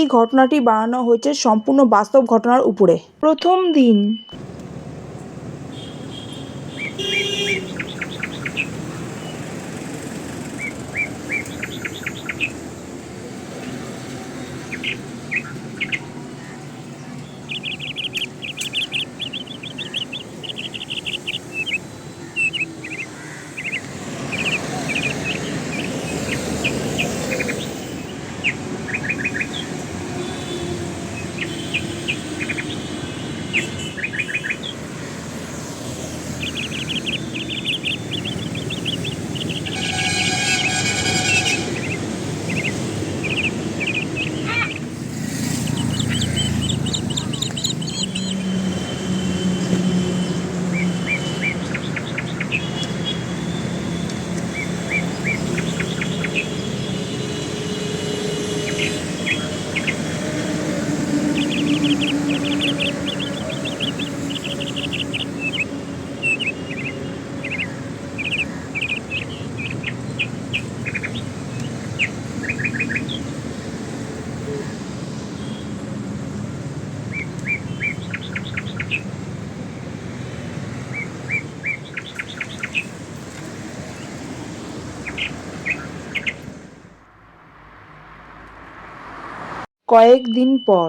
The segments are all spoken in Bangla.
এই ঘটনাটি বানানো হয়েছে সম্পূর্ণ বাস্তব ঘটনার উপরে। প্রথম দিন কয়েকদিন পর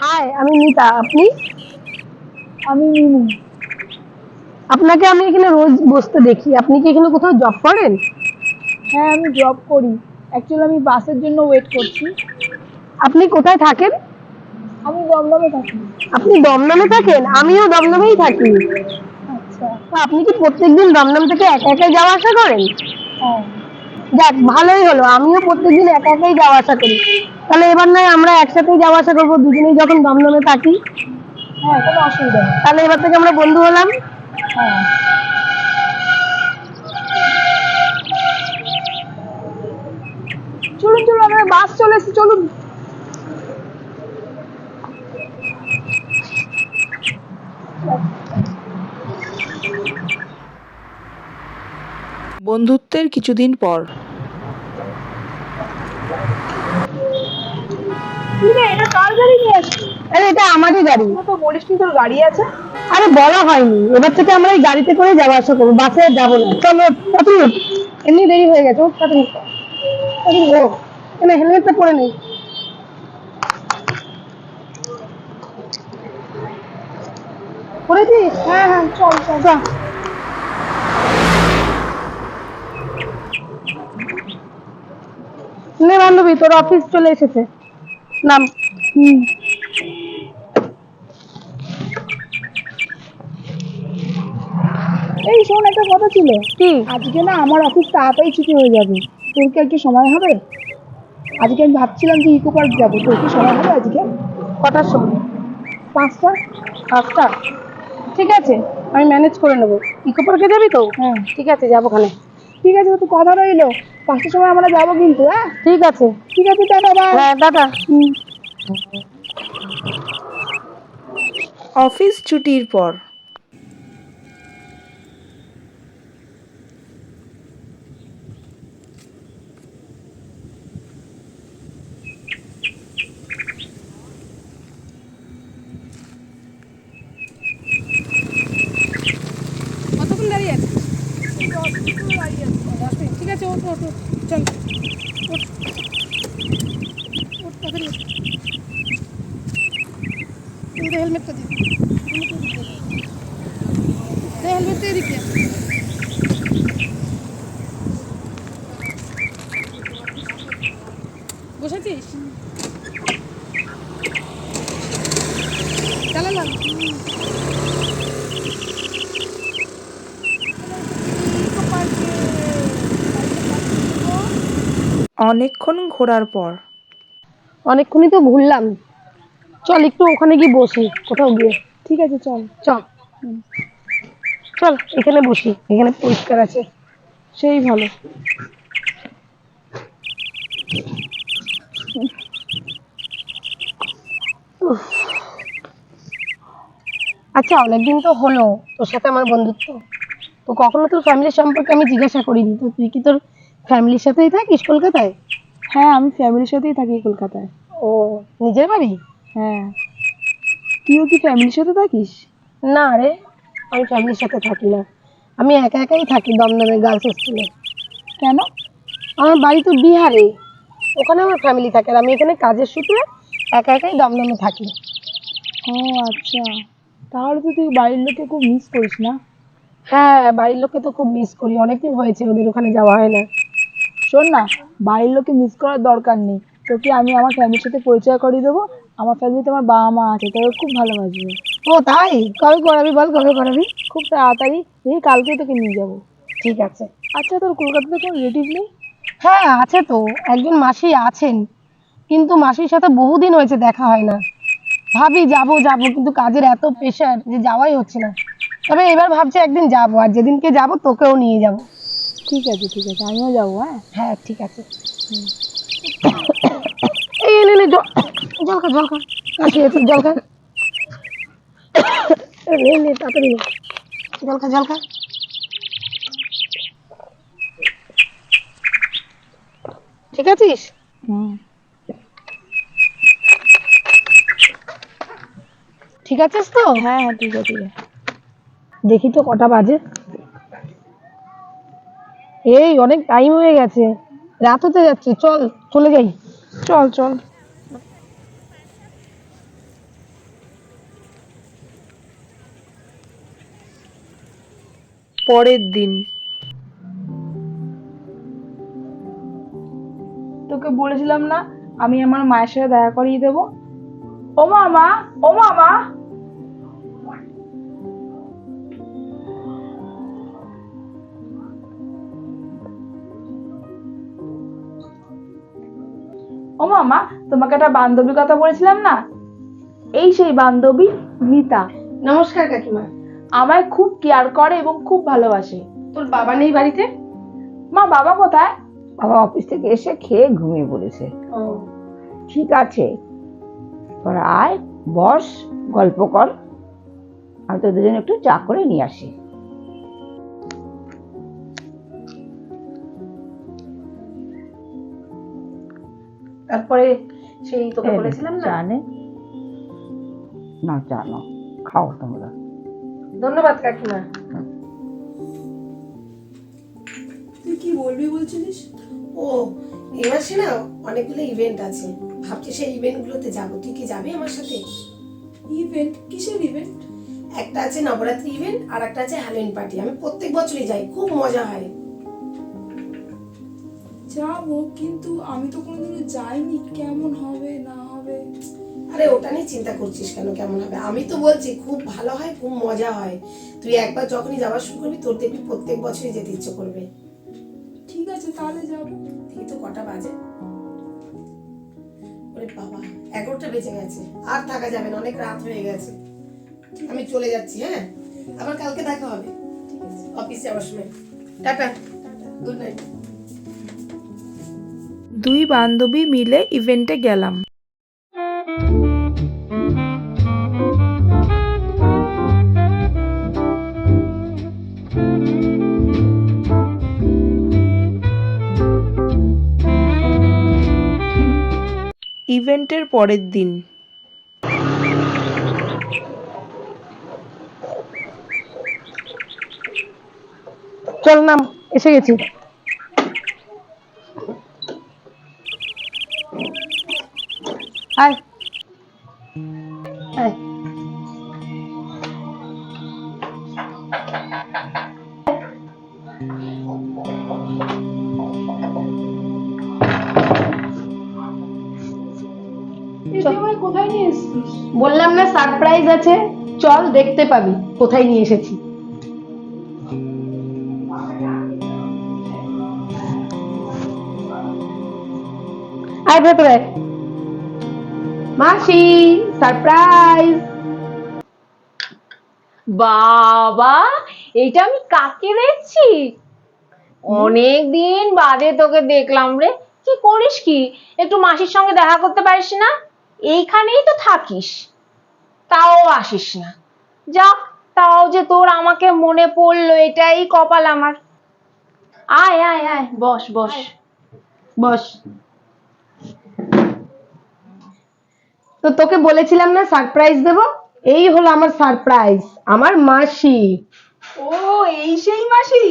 হাই আমি মিতা। আপনি? আমি মিনু। আপনাকে আমি এখানে রোজ বসতে দেখি। আপনি কি এখানে কোথাও জব করেন? হ্যাঁ আমি জব করি। অ্যাকচুয়ালি আমি বাসের জন্য ওয়েট করছি। আপনি কোথায় থাকেন? আমি দমদমে থাকি। আপনি দমদমে থাকেন? আমিও দমদমেই থাকি। আচ্ছা। তো আপনি কি প্রত্যেকদিন দমদম থেকে একা একাই যাওয়া আসা করেন? হ্যাঁ। যাক ভালোই হলো। আমিও প্রত্যেকদিন একা একাই যাওয়া আসা করি। তাহলে এবার নয় আমরা একসাথেই যাওয়া আসা করব। দুজনেই যখন দমদমে থাকি। হ্যাঁ কোনো অসুবিধা নেই। তাহলে এবার থেকে আমরা বন্ধু হলাম। হ্যাঁ। বাস চলে এসেছে চলুন। বন্ধুত্বের কিছুদিন পর। এটা কার গাড়ি নিয়ে আরে এটা আমারই গাড়ি। তো বলিস তোর গাড়ি আছে। আরে বলা হয়নি। এবার থেকে আমরা এই গাড়িতে করে যাওয়া আসা করব। বাসে যাব না। চলো এমনি দেরি হয়ে গেছে। তাড়াতাড়ি এনে হেলমেটটা পরে নেই। পরেছিস হ্যাঁ হ্যাঁ চল চল। যা। নে বান্ধবী তোর অফিস চলে এসেছে। নাম। হুম। এই শোন একটা কথা ছিল। কি? আজকে না আমার অফিস তাড়াতাড়ি ছুটি হয়ে যাবে। তোর কি আজকে সময় হবে? আজকে আমি ভাবছিলাম যে ইকো পার্ক যাব। তো কি সময় হবে আজকে? কটার সময়? পাঁচটা? পাঁচটা? ঠিক আছে আমি ম্যানেজ করে নেব। ইকো পার্কে যাবি তো? হ্যাঁ ঠিক আছে যাব ওখানে। ঠিক আছে তো কথা রইল। পাঁচটার সময় আমরা যাব কিন্তু হ্যাঁ? ঠিক আছে। ঠিক আছে দাদা বাই হ্যাঁ দাদা অফিস ছুটির পর। ওঠো ওঠো চল ওঠ। ওঠ, তাড়াতাড়ি। এই হেলমেটটা দিই হেলমেটটা বসেছিস? অনেকক্ষণ ঘোরার পর। অনেকক্ষণই তো ঘুরলাম। চল একটু ওখানে গিয়ে বসি কোথাও গিয়ে। ঠিক আছে চল। চল। চল এখানে বসি এখানে পরিষ্কার আছে। সেই ভালো। আচ্ছা অনেকদিন তো হলো তোর সাথে আমার বন্ধুত্ব। তো কখনো তোর ফ্যামিলির সম্পর্কে আমি জিজ্ঞাসা করিনি তো তুই কি তোর ফ্যামিলির সাথেই থাকিস কলকাতায়? হ্যাঁ আমি ফ্যামিলির সাথেই থাকি কলকাতায়। ও নিজের বাড়ি? হ্যাঁ। তুইও কি ফ্যামিলির সাথে থাকিস? না রে আমি ফ্যামিলির সাথে থাকি না। আমি একা একাই থাকি দমদমে গার্লস হোস্টেলে কেন? আমার বাড়ি তো বিহারে। ওখানে আমার ফ্যামিলি থাকে আর আমি এখানে কাজের সূত্রে একা একাই দমদমে থাকি। ও আচ্ছা। তাহলে তো তুই বাড়ির লোককে খুব মিস করিস না? হ্যাঁ বাড়ির লোককে তো খুব মিস করি। অনেকদিন হয়েছে ওদের ওখানে যাওয়া হয় না। শোন না বাড়ির লোককে মিস করার দরকার নেই। তোকে আমি আমার ফ্যামিলির সাথে পরিচয় করিয়ে দেবো। আমার ফ্যামিলিতে আমার বাবা মা আছে তোকে খুব ভালোবাসবে। ও তাই? কবে করাবি বল কবে করাবি? খুব তাড়াতাড়ি এই কালকেই তোকে নিয়ে যাব। ঠিক আছে। আচ্ছা তোর কলকাতাতে কোনো রিলেটিভ নেই? হ্যাঁ আছে তো। একজন মাসি আছেন। কিন্তু মাসির সাথে বহুদিন হয়েছে দেখা হয় না। ভাবি যাব যাব কিন্তু কাজের এত প্রেশার যে যাওয়াই হচ্ছে না। তবে এবার ভাবছি একদিন যাব আর যেদিনকে যাব তোকেও নিয়ে যাব। ঠিক আছে ঠিক আছে আমিও যাব হ্যাঁ? হ্যাঁ ঠিক আছে। এই জল খা জল খা জল খা। নে নে তাড়াতাড়ি জল খা জল খা। ঠিক আছিস? হুম। ঠিক আছিস তো? হ্যাঁ হ্যাঁ ঠিক আছে। দেখি তো কটা বাজে। এই অনেক টাইম হয়ে গেছে। রাত হতে যাচ্ছে চল চলে যাই। চল চল। পরের দিন। তোকে বলেছিলাম না আমি আমার মায়ের সাথে দেখা করিয়ে দেবো। ও মামা ও মামা ও মামা তোমাকে একটা বান্ধবীর কথা বলেছিলাম না? এই সেই বান্ধবী মিতা। নমস্কার কাকিমা। আমায় খুব কেয়ার করে এবং খুব ভালোবাসে। তোর বাবা নেই বাড়িতে? মা বাবা কোথায়? বাবা অফিস থেকে এসে খেয়ে ঘুমিয়ে পড়েছে। ও। ঠিক আছে তোরা আয় বস গল্প কর আমি তোদের জন্য একটু চা করে নিয়ে আসি। তারপরে সেই তোকে বলেছিলাম না? চা নে না চা নাও খাও তোমরা। ধন্যবাদ কাকিমা। তুই কি বলবি বলছিলিস? ও এই মাসে না অনেকগুলো ইভেন্ট আছে। ভাবছি সেই ইভেন্টগুলোতে যাব। তুই কি যাবি আমার সাথে? ইভেন্ট কিসের ইভেন্ট একটা আছে নবরাত্রি ইভেন্ট আর একটা আছে হ্যালোইন পার্টি আমি প্রত্যেক বছরই যাই। খুব মজা হয়। যাব কিন্তু আমি তো কোনোদিনও যাইনি। কেমন হবে না হবে? আরে ওটা নিয়ে চিন্তা করছিস কেন? কেমন হবে? আমি তো বলছি খুব ভালো হয় খুব মজা হয়। তুই একবার যখনই যাওয়া শুরু করবি তোর দেখবি প্রত্যেক বছরই যেতে ইচ্ছে করবে। ঠিক আছে তাহলে যাব। ঠিক তো কটা বাজে। ওরে বাবা এগারোটা বেজে গেছে। আর থাকা যাবে না অনেক রাত হয়ে গেছে। আমি চলে যাচ্ছি হ্যাঁ? আবার কালকে দেখা হবে। অফিস যাওয়ার সময় টাটা। গুড নাইট দুই বান্ধবী মিলে ইভেন্টে গেলাম। ইভেন্টের পরের দিন। চল নাম এসে গেছি। আয়। আয়। কোথায় নিয়ে এসছিস? বললাম না সারপ্রাইজ আছে। চল দেখতে পাবি। কোথায় নিয়ে এসেছি? আয় ভেতরে। মাসি সারপ্রাইজ বাবা এটা আমি কাকে দেখছি? অনেক দিন বাদে তোকে দেখলাম রে। কি করিস কি? একটু মাসির সঙ্গে দেখা করতে পারিস না? এইখানেই তো থাকিস। তাও আসিস না। যাক তাও যে তোর আমাকে মনে পড়ল এটাই কপাল আমার। আয় আয় আয় বস বস। বস। তো তোকে বলেছিলাম না সারপ্রাইজ দেব? এই হলো আমার সারপ্রাইজ আমার মাসি। ও এই সেই মাসি?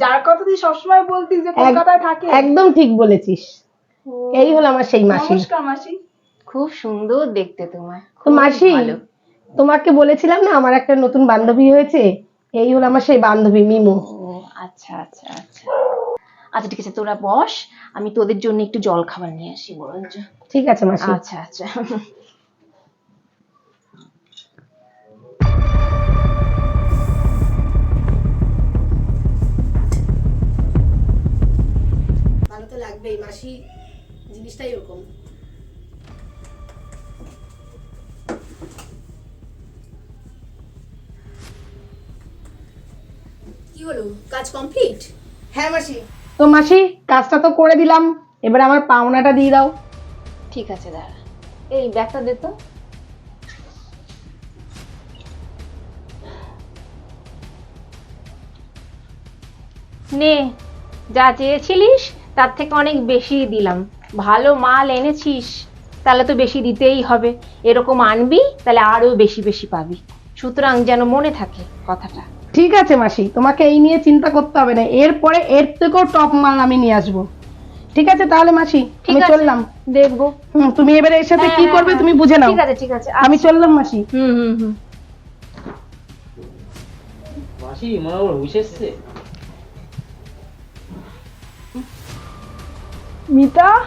যার কথা তুই সবসময় বলতিস যে কলকাতায় থাকে। একদম ঠিক বলেছিস। এই হলো আমার সেই মাসি। নমস্কার মাসি। খুব সুন্দর দেখতে তোমায় তো খুব মাসি তোমাকে বলেছিলাম না আমার একটা নতুন বান্ধবী হয়েছে? এই হলো আমার সেই বান্ধবী মিমু। আচ্ছা আচ্ছা আচ্ছা। আচ্ছা ঠিক আছে তোরা বস আমি তোদের জন্য একটু জল খাবার নিয়ে আসি বরঞ্চ। ঠিক আছে মাসি। আচ্ছা আচ্ছা। তো লাগবেই মাসি জিনিসটাই এরকম কি হলো? কাজ কমপ্লিট হ্যাঁ মাসি। তো মাসি কাজটা তো করে দিলাম। এবার আমার পাওনাটা দিয়ে দাও। ঠিক আছে দাঁড়া। এই ব্যাগটা দে তো। নে যা চেয়েছিলিস তার থেকে অনেক বেশি দিলাম। ভালো মাল এনেছিস তাহলে তো বেশি দিতেই হবে। এরকম আনবি তাহলে আরও বেশি বেশি পাবি। সুতরাং যেন মনে থাকে কথাটা। ঠিক আছে মাসি তোমাকে এই নিয়ে চিন্তা করতে হবে না। এরপরে এর থেকেও টপ মাল আমি নিয়ে আসব। ঠিক আছে তাহলে মাসি ঠিক আমি চললাম। দেখব। হুম, তুমি এবারে এর সাথে কি হ্যাঁ, করবে হ্যাঁ। তুমি বুঝে নাও। ঠিক আছে ঠিক আছে। আমি চললাম মাসি। হুম হুম হুম। মাসি মনে হয় হুশ এসছে। মিতা?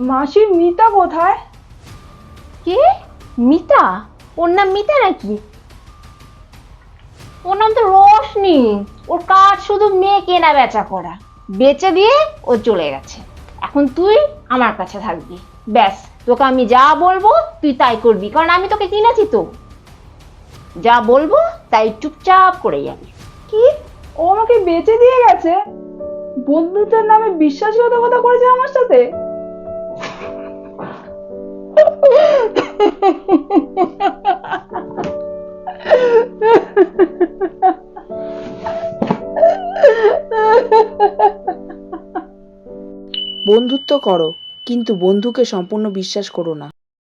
মাসি মিতা কোথায়? কে? মিতা? ওর নাম মিতা নাকি? ওর নাম তো রোশনি। ওর কাজ শুধু মেয়ে কেনা বেচা করা। বেচে দিয়ে ও চলে গেছে। এখন তুই আমার কাছে থাকবি। ব্যাস তোকে আমি যা বলব তুই তাই করবি। কারণ আমি তোকে কিনেছি তো। যা বলব তাই চুপচাপ করে যাবি। কি? ও আমাকে বেচে দিয়ে গেছে? বন্ধুত্বের নামে বিশ্বাসঘাতকতা করেছে আমার সাথে? বন্ধুত্ব করো কিন্তু বন্ধুকে সম্পূর্ণ বিশ্বাস করো না।